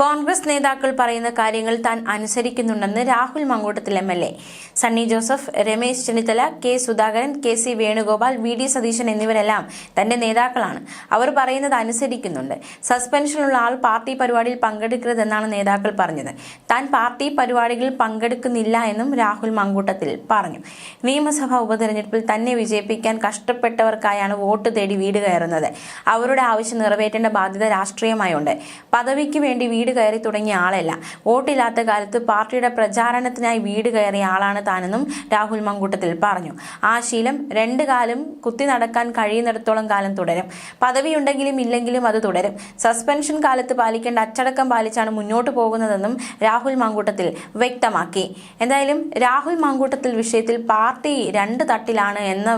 കോൺഗ്രസ് നേതാക്കൾ പറയുന്ന കാര്യങ്ങൾ താൻ അനുസരിക്കുന്നുണ്ടെന്ന് Rahul Mankoottathil M L A. Sunny Joseph Ramesh Chennithala K Sudhakaran K C Venugopal V D Satheesan എന്നിവരെല്ലാം തന്റെ നേതാക്കളാണ്. അവർ പറയുന്നത് അനുസരിക്കുന്നുണ്ട്. സസ്പെൻഷനുള്ള ആൾ പാർട്ടി പരിപാടിയിൽ പങ്കെടുക്കരുതെന്നാണ് നേതാക്കൾ പറഞ്ഞത്. താൻ പാർട്ടി പരിപാടികളിൽ പങ്കെടുക്കുന്നില്ല എന്നും രാഹുൽ മങ്കൂട്ടത്തിൽ പറഞ്ഞു. നിയമസഭാ ഉപതെരഞ്ഞെടുപ്പിൽ തന്നെ വിജയിപ്പിക്കാൻ കഷ്ടപ്പെട്ടവർക്കായാണ് വോട്ട് തേടി വീട് കയറുന്നത്. അവരുടെ ആവശ്യം നിറവേറ്റേണ്ട ബാധ്യത രാഷ്ട്രീയമായുണ്ട്. പദവിക്ക് വേണ്ടി വീട് കയറി തുടങ്ങിയ ആളല്ല. വോട്ടില്ലാത്ത കാലത്ത് പാർട്ടിയുടെ പ്രചാരണത്തിനായി വീട് കയറിയ ആളാണ് താനെന്നും രാഹുൽ മങ്കൂട്ടത്തിൽ പറഞ്ഞു. ആ ശീലം രണ്ടു കാലം കുത്തി നടക്കാൻ കഴിയുന്നിടത്തോളം കാലം തുടരും. പദവിയുണ്ടെങ്കിലും ഇല്ലെങ്കിലും അത് തുടരും. സസ്പെൻഷൻ കാലത്ത് പാലിക്കേണ്ട അച്ചടക്കം പാലിച്ചാണ് മുന്നോട്ട് പോകുന്നതെന്നും രാഹുൽ മങ്കൂട്ടത്തിൽ വ്യക്തമാക്കി. എന്തായാലും രാഹുൽ മങ്കൂട്ടത്തിൽ വിഷയത്തിൽ പാർട്ടി രണ്ട് തട്ടിലാണ് എന്ന്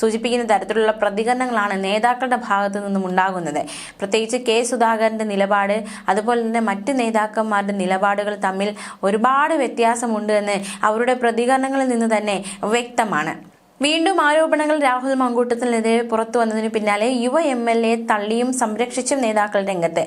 സൂചിപ്പിക്കുന്ന തരത്തിലുള്ള പ്രതികരണങ്ങളാണ് നേതാക്കളുടെ ഭാഗത്തു നിന്നും ഉണ്ടാകുന്നത് പ്രത്യേകിച്ച് കെ സുധാകരന്റെ നിലപാട് അതുപോലെ തന്നെ മറ്റ് നേതാക്കന്മാരുടെ നിലപാടുകൾ തമ്മിൽ ഒരുപാട് വ്യത്യാസമുണ്ട് എന്ന് അവരുടെ പ്രതികരണങ്ങളിൽ നിന്ന് തന്നെ വ്യക്തമാണ്. വീണ്ടും ആരോപണങ്ങൾ രാഹുൽ മങ്കൂട്ടത്തിനെതിരെ പുറത്തു വന്നതിന് പിന്നാലെ യുവ എം എൽ എ തള്ളിയും സംരക്ഷിച്ചും നേതാക്കൾ രംഗത്ത്.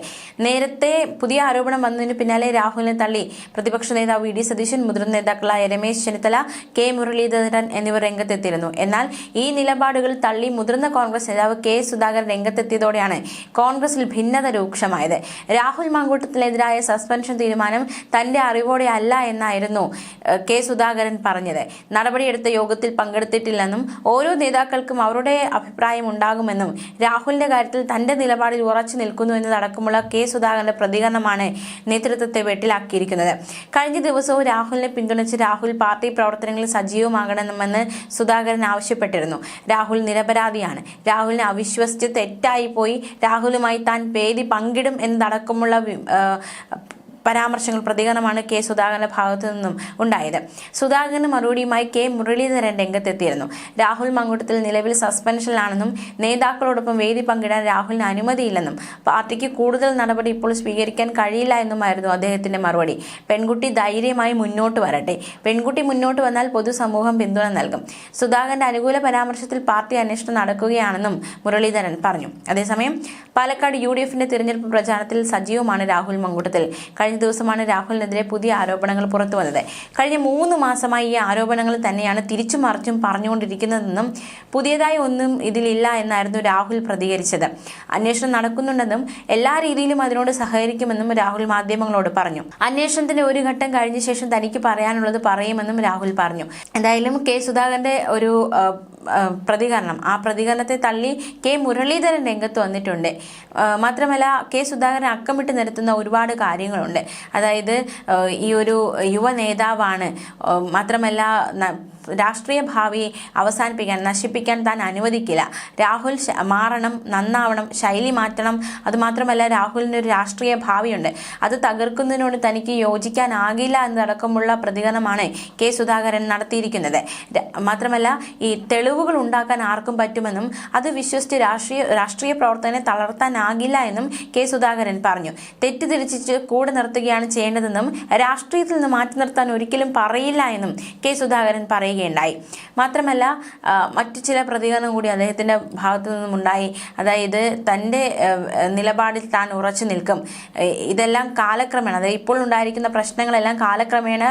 നേരത്തെ പുതിയ ആരോപണം വന്നതിന് പിന്നാലെ രാഹുലിനെ തള്ളി പ്രതിപക്ഷ നേതാവ് വി ഡി സതീശൻ മുതിർന്ന നേതാക്കളായ രമേശ് ചെന്നിത്തല കെ മുരളീധരൻ എന്നിവർ രംഗത്തെത്തിയിരുന്നു. എന്നാൽ ഈ നിലപാടുകൾ തള്ളി മുതിർന്ന കോൺഗ്രസ് നേതാവ് കെ സുധാകരൻ രംഗത്തെത്തിയതോടെയാണ് കോൺഗ്രസിൽ ഭിന്നത രൂക്ഷമായത്. രാഹുൽ മങ്കൂട്ടത്തിനെതിരായ സസ്പെൻഷൻ തീരുമാനം തന്റെ അറിവോടെ അല്ല എന്നായിരുന്നു കെ സുധാകരൻ പറഞ്ഞത്. നടപടിയെടുത്ത യോഗത്തിൽ പങ്കെടുത്തിട്ടില്ലെന്നും ഓരോ നേതാക്കൾക്കും അവരുടെ അഭിപ്രായം ഉണ്ടാകുമെന്നും രാഹുലിന്റെ കാര്യത്തിൽ തന്റെ നിലപാടിൽ ഉറച്ചു നിൽക്കുന്നു എന്നതടക്കമുള്ള കെ സുധാകരന്റെ പ്രതികരണമാണ് നേതൃത്വത്തെ വെട്ടിലാക്കിയിരിക്കുന്നത്. കഴിഞ്ഞ ദിവസവും രാഹുലിനെ പിന്തുണച്ച് രാഹുൽ പാർട്ടി പ്രവർത്തനങ്ങളിൽ സജീവമാകണമെന്ന് സുധാകരൻ ആവശ്യപ്പെട്ടിരുന്നു. രാഹുൽ നിരപരാധിയാണ്. രാഹുലിനെ അവിശ്വസിച്ച് തെറ്റായി പോയി രാഹുലുമായി താൻ പേടി പങ്കിടും എന്നതടക്കമുള്ള പരാമർശങ്ങൾ പ്രതികരണമാണ് കെ സുധാകരന്റെ ഭാഗത്തു നിന്നും ഉണ്ടായത്. സുധാകരന് മറുപടിയുമായി കെ മുരളീധരൻ രംഗത്തെത്തിയിരുന്നു. രാഹുൽ മങ്കൂട്ടത്തിൽ നിലവിൽ സസ്പെൻഷനിലാണെന്നും നേതാക്കളോടൊപ്പം വേദി പങ്കിടാൻ രാഹുലിന് അനുമതിയില്ലെന്നും പാർട്ടിക്ക് കൂടുതൽ നടപടി ഇപ്പോൾ സ്വീകരിക്കാൻ കഴിയില്ല എന്നുമായിരുന്നു അദ്ദേഹത്തിന്റെ മറുപടി. പെൺകുട്ടി ധൈര്യമായി മുന്നോട്ട് വരട്ടെ. പെൺകുട്ടി മുന്നോട്ട് വന്നാൽ പൊതുസമൂഹം പിന്തുണ നൽകും. സുധാകരന്റെ അനുകൂല പരാമർശത്തിൽ പാർട്ടി അന്വേഷണം നടക്കുകയാണെന്നും മുരളീധരൻ പറഞ്ഞു. അതേസമയം പാലക്കാട് യു ഡി എഫിന്റെ തിരഞ്ഞെടുപ്പ് പ്രചാരണത്തിൽ സജീവമാണ് രാഹുൽ മങ്കൂട്ടത്തിൽ. ദിവസമാണ് രാഹുലിനെതിരെ പുതിയ ആരോപണങ്ങൾ പുറത്തു വന്നത്. കഴിഞ്ഞ മൂന്ന് മാസമായി ഈ ആരോപണങ്ങൾ തന്നെയാണ് തിരിച്ചു മറിച്ചും പറഞ്ഞുകൊണ്ടിരിക്കുന്നതെന്നും പുതിയതായി ഒന്നും ഇതിലില്ല എന്നായിരുന്നു രാഹുൽ പ്രതികരിച്ചത്. അന്വേഷണം നടക്കുന്നുണ്ടെന്നും എല്ലാ രീതിയിലും അതിനോട് സഹകരിക്കുമെന്നും രാഹുൽ മാധ്യമങ്ങളോട് പറഞ്ഞു. അന്വേഷണത്തിന്റെ ഒരു ഘട്ടം കഴിഞ്ഞ ശേഷം തനിക്ക് പറയാനുള്ളത് പറയുമെന്നും രാഹുൽ പറഞ്ഞു. എന്തായാലും കെ സുധാകരന്റെ ഒരു പ്രതികരണം ആ പ്രതികരണത്തെ തള്ളി കെ മുരളീധരൻ രംഗത്ത് വന്നിട്ടുണ്ട്. മാത്രമല്ല കെ സുധാകരൻ അക്കമിട്ട് നിരത്തുന്ന ഒരുപാട് കാര്യങ്ങളുണ്ട്. അതായത് ഈ ഒരു യുവ നേതാവാണ്. മാത്രമല്ല രാഷ്ട്രീയ ഭാവി അവസാനിപ്പിക്കാൻ നശിപ്പിക്കാൻ താൻ അനുവദിക്കില്ല. രാഹുൽ മാറണം നന്നാവണം ശൈലി മാറ്റണം. അതുമാത്രമല്ല രാഹുലിന് ഒരു രാഷ്ട്രീയ ഭാവിയുണ്ട്. അത് തകർക്കുന്നതിനോട് തനിക്ക് യോജിക്കാനാകില്ല എന്നതടക്കമുള്ള പ്രതികരണമാണ് കെ സുധാകരൻ നടത്തിയിരിക്കുന്നത്. മാത്രമല്ല ഈ തെളിവുകൾ ഉണ്ടാക്കാൻ ആർക്കും പറ്റുമെന്നും അത് വിശ്വസിച്ച് രാഷ്ട്രീയ രാഷ്ട്രീയ പ്രവർത്തകനെ തളർത്താനാകില്ല എന്നും കെ സുധാകരൻ പറഞ്ഞു. തെറ്റിദ്ധരിച്ച് കൂടെ നിർത്തുകയാണ് ചെയ്യേണ്ടതെന്നും രാഷ്ട്രീയത്തിൽ നിന്ന് മാറ്റി നിർത്താൻ ഒരിക്കലും പറയില്ല എന്നും കെ സുധാകരൻ പറയുകയുണ്ടായി. മാത്രമല്ല മറ്റു ചില പ്രതികരണം കൂടി അദ്ദേഹത്തിന്റെ ഭാഗത്തു നിന്നും ഉണ്ടായി. അതായത് തന്റെ നിലപാടിൽ താൻ ഉറച്ചു നിൽക്കും. ഇതെല്ലാം കാലക്രമേണ അതായത് ഇപ്പോൾ ഉണ്ടായിരിക്കുന്ന പ്രശ്നങ്ങളെല്ലാം കാലക്രമേണ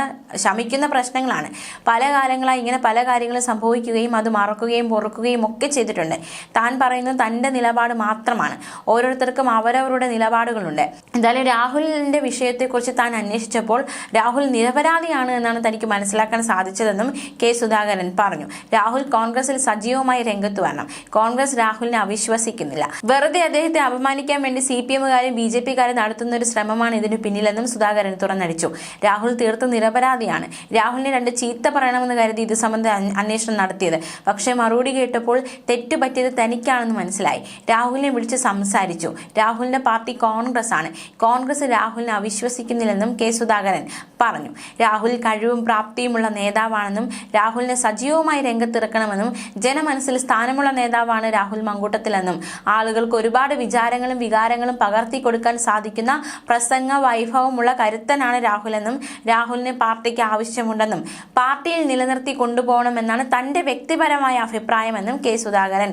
ശമിക്കുന്ന പ്രശ്നങ്ങളാണ്. പല കാലങ്ങളായി ഇങ്ങനെ പല കാര്യങ്ങളും സംഭവിക്കുകയും അത് മറക്കുകയും പൊറുക്കുകയും ഒക്കെ ചെയ്തിട്ടുണ്ട്. താൻ പറയുന്നത് തന്റെ നിലപാട് മാത്രമാണ്. ഓരോരുത്തർക്കും അവരവരുടെ നിലപാടുകളുണ്ട്. എന്തായാലും രാഹുലിന്റെ വിഷയത്തെക്കുറിച്ച് താൻ അന്വേഷിച്ചപ്പോൾ രാഹുൽ നിരപരാധിയാണ് എന്നാണ് തനിക്ക് മനസ്സിലാക്കാൻ സാധിച്ചതെന്നും കെ സുധാകരൻ പറഞ്ഞു. രാഹുൽ കോൺഗ്രസിൽ സജീവമായി രംഗത്ത് വരണം. കോൺഗ്രസ് രാഹുലിനെ അവിശ്വസിക്കുന്നില്ല. വെറുതെ അദ്ദേഹത്തെ അപമാനിക്കാൻ വേണ്ടി സി പി എമ്മുകാരും ബി ജെ പിക്കാരും നടത്തുന്ന ഒരു ശ്രമമാണ് ഇതിന് പിന്നിലെന്നും സുധാകരൻ തുറന്നടിച്ചു. രാഹുൽ തീർത്തും നിരപരാധിയാണ്. രാഹുലിനെ രണ്ട് ചീത്ത പറയണമെന്ന് കരുതി ഇത് സംബന്ധിച്ച് അന്വേഷണം നടത്തിയത്. പക്ഷേ മറുപടി കേട്ടപ്പോൾ തെറ്റുപറ്റിയത് തനിക്കാണെന്ന് മനസ്സിലായി. രാഹുലിനെ വിളിച്ച് സംസാരിച്ചു. രാഹുലിന്റെ പാർട്ടി കോൺഗ്രസ് ആണ് കോൺഗ്രസ് രാഹുലിനെ അവിശ്വസിക്കുന്നില്ലെന്നും കെ സുധാകരൻ പറഞ്ഞു. രാഹുൽ കഴിവും പ്രാപ്തിയുമുള്ള നേതാവാണെന്നും രാഹുലിനെ സജീവമായി രംഗത്തിറക്കണമെന്നും ജനമനസ്സിൽ സ്ഥാനമുള്ള നേതാവാണ് രാഹുൽ മങ്കൂട്ടത്തിലെന്നും ആളുകൾക്ക് ഒരുപാട് വിചാരങ്ങളും വികാരങ്ങളും പകർത്തി കൊടുക്കാൻ സാധിക്കുന്ന പ്രസംഗ വൈഭവമുള്ള കരുത്തനാണ് രാഹുലെന്നും രാഹുലിന് പാർട്ടിക്ക് ആവശ്യമുണ്ടെന്നും പാർട്ടിയിൽ നിലനിർത്തി കൊണ്ടുപോകണമെന്നാണ് തന്റെ വ്യക്തിപരമായ അഭിപ്രായമെന്നും കെ സുധാകരൻ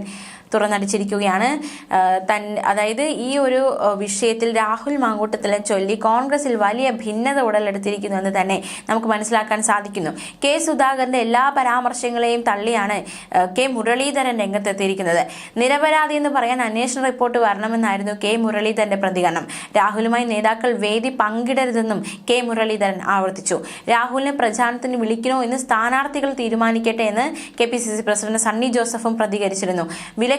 തുറന്നടിച്ചിരിക്കുകയാണ്. തൻ അതായത് ഈ ഒരു വിഷയത്തിൽ രാഹുൽ മാങ്കൂട്ടത്തിലെ ചൊല്ലി കോൺഗ്രസിൽ വലിയ ഭിന്നത ഉടലെടുത്തിരിക്കുന്നു എന്ന് തന്നെ നമുക്ക് മനസ്സിലാക്കാൻ സാധിക്കുന്നു. കെ സുധാകരന്റെ എല്ലാ പരാമർശങ്ങളെയും തള്ളിയാണ് കെ മുരളീധരൻ രംഗത്തെത്തിയിരിക്കുന്നത്. നിരപരാധി എന്ന് പറയാൻ അന്വേഷണ റിപ്പോർട്ട് വരണമെന്നായിരുന്നു കെ മുരളീധരന്റെ പ്രതികരണം. രാഹുലുമായി നേതാക്കൾ വേദി പങ്കിടരുതെന്നും കെ മുരളീധരൻ ആവർത്തിച്ചു. രാഹുലിനെ പ്രചാരണത്തിന് വിളിക്കണോ എന്ന് സ്ഥാനാർത്ഥികൾ തീരുമാനിക്കട്ടെ എന്ന് K P C C president Sunny ജോസഫും പ്രതികരിച്ചിരുന്നു.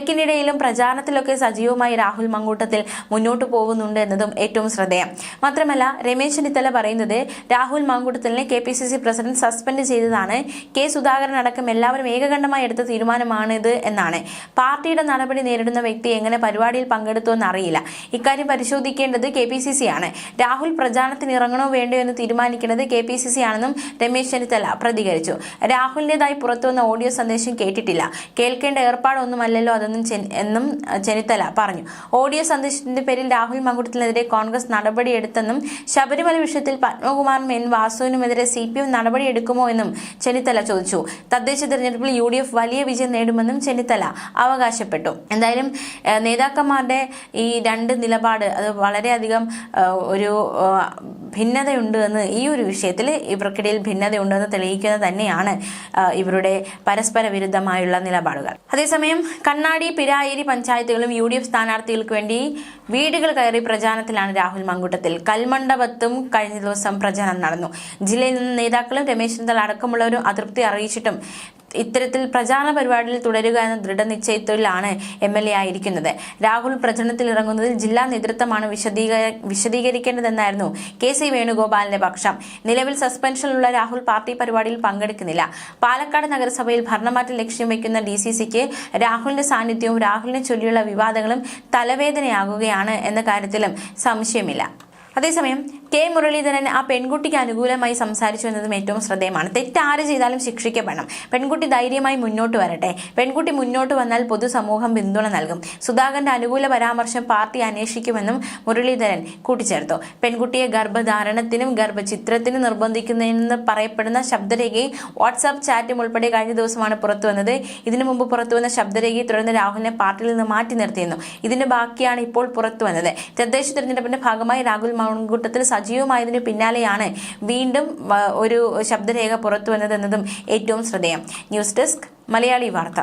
വിലക്കിനിടയിലും പ്രചാരണത്തിലൊക്കെ സജീവമായി രാഹുൽ മങ്കൂട്ടത്തിൽ മുന്നോട്ട് പോകുന്നുണ്ട് എന്നതും ഏറ്റവും ശ്രദ്ധേയം. മാത്രമല്ല രമേശ് ചെന്നിത്തല പറയുന്നത് Rahul മങ്കൂട്ടത്തിലിനെ K P C C president suspend ചെയ്തതാണ്. കെ സുധാകരൻ അടക്കം എല്ലാവരും ഏകകണ്ഠമായി എടുത്ത തീരുമാനമാണിത് എന്നാണ്. പാർട്ടിയുടെ നടപടി നേരിടുന്ന വ്യക്തി എങ്ങനെ പരിപാടിയിൽ പങ്കെടുത്തു എന്നറിയില്ല. ഇക്കാര്യം പരിശോധിക്കേണ്ടത് കെ പി സി സി ആണ്. രാഹുൽ പ്രചാരണത്തിന് ഇറങ്ങണോ വേണ്ടോ എന്ന് തീരുമാനിക്കുന്നത് കെ പി സി സി ആണെന്നും രമേശ് ചെന്നിത്തല പ്രതികരിച്ചു. രാഹുലിന്റേതായി പുറത്തുവന്ന ഓഡിയോ സന്ദേശം കേട്ടിട്ടില്ല. കേൾക്കേണ്ട ഏർപ്പാടൊന്നുമല്ലല്ലോ അതൊന്നും ചെൻ- എന്നും ചെന്നിത്തല പറഞ്ഞു. ഓഡിയോ സന്ദേശത്തിന്റെ പേരിൽ രാഹുൽ മങ്കുട്ടത്തിനെതിരെ കോൺഗ്രസ് നടപടിയെടുത്തെന്നും ശബരിമല വിഷയത്തിൽ പത്മകുമാറിനും എൻ വാസുവിനുമെതിരെ സി പി എം നടപടിയെടുക്കുമോ എന്നും ചെന്നിത്തല ചോദിച്ചു. തദ്ദേശ തെരഞ്ഞെടുപ്പിൽ യു ഡി എഫ് വലിയ വിജയം നേടുമെന്നും ചെന്നിത്തല അവകാശപ്പെട്ടു. എന്തായാലും നേതാക്കന്മാരുടെ ഈ രണ്ട് നിലപാട് അത് വളരെയധികം ഒരു ഭിന്നതയുണ്ട് എന്ന് ഈ ഒരു വിഷയത്തിൽ ഇവർക്കിടയിൽ ഭിന്നതയുണ്ടെന്ന് തെളിയിക്കുന്നത് തന്നെയാണ് ഇവരുടെ പരസ്പര വിരുദ്ധമായുള്ള നിലപാടുകൾ. അതേസമയം കണ്ണാടി പിരായേരി പഞ്ചായത്തുകളും യു ഡി എഫ് സ്ഥാനാർത്ഥികൾക്ക് വേണ്ടി വീടുകൾ കയറി പ്രചാരണത്തിലാണ് രാഹുൽ മങ്കുട്ടത്തിൽ. കൽമണ്ഡപത്തും കഴിഞ്ഞ ദിവസം പ്രചാരണം നടന്നു. ജില്ലയിൽ നിന്ന് നേതാക്കളും രമേശ് ചെന്നിത്തല അടക്കമുള്ളവരും അതൃപ്തി അറിയിച്ചിട്ടും ഇത്തരത്തിൽ പ്രചാരണ പരിപാടിയിൽ തുടരുക എന്ന ദൃഢനിശ്ചയത്തിലാണ് എം എൽ എ ആയിരിക്കുന്നത്. രാഹുൽ പ്രചരണത്തിൽ ഇറങ്ങുന്നതിൽ ജില്ലാ നേതൃത്വമാണ് വിശദീക വിശദീകരിക്കേണ്ടതെന്നായിരുന്നു കെ സി വേണുഗോപാലിന്റെ പക്ഷം. നിലവിൽ സസ്പെൻഷനിലുള്ള രാഹുൽ പാർട്ടി പരിപാടിയിൽ പങ്കെടുക്കുന്നില്ല. പാലക്കാട് നഗരസഭയിൽ ഭരണമാറ്റം ലക്ഷ്യം വെക്കുന്ന ഡി സി സിക്ക് രാഹുലിന്റെ സാന്നിധ്യവും രാഹുലിനെ ചൊല്ലിയുള്ള വിവാദങ്ങളും തലവേദനയാകുകയാണ് എന്ന കാര്യത്തിലും സംശയമില്ല. അതേസമയം കെ മുരളീധരൻ ആ പെൺകുട്ടിക്ക് അനുകൂലമായി സംസാരിച്ചു എന്നതും ഏറ്റവും ശ്രദ്ധേയമാണ്. തെറ്റാര് ചെയ്താലും ശിക്ഷിക്കപ്പെടണം. പെൺകുട്ടി ധൈര്യമായി മുന്നോട്ട് വരട്ടെ. പെൺകുട്ടി മുന്നോട്ട് വന്നാൽ പൊതുസമൂഹം പിന്തുണ നൽകും. സുധാകരന്റെ അനുകൂല പരാമർശം പാർട്ടി അന്വേഷിക്കുമെന്നും മുരളീധരൻ കൂട്ടിച്ചേർത്തു. പെൺകുട്ടിയെ ഗർഭധാരണത്തിനും ഗർഭചിത്രത്തിനും നിർബന്ധിക്കുന്നതെന്ന് പറയപ്പെടുന്ന ശബ്ദരേഖയും വാട്സാപ്പ് ചാറ്റും ഉൾപ്പെടെ കഴിഞ്ഞ ദിവസമാണ് പുറത്തു വന്നത്. ഇതിനു മുമ്പ് പുറത്തുവന്ന ശബ്ദരേഖയെ തുടർന്ന് രാഹുലിനെ പാർട്ടിയിൽ നിന്ന് മാറ്റി നിർത്തിയിരുന്നു. ഇതിന്റെ ബാക്കിയാണ് ഇപ്പോൾ പുറത്തു വന്നത്. തദ്ദേശ തെരഞ്ഞെടുപ്പിന്റെ ഭാഗമായി രാഹുൽ മൺകൂട്ടത്തിൽ സജീവമായതിനു പിന്നാലെയാണ് വീണ്ടും ഒരു ശബ്ദരേഖ പുറത്തു വന്നതെന്നതും ഏറ്റവും ശ്രദ്ധേയം. ന്യൂസ് ഡെസ്ക് മലയാളി വാർത്ത.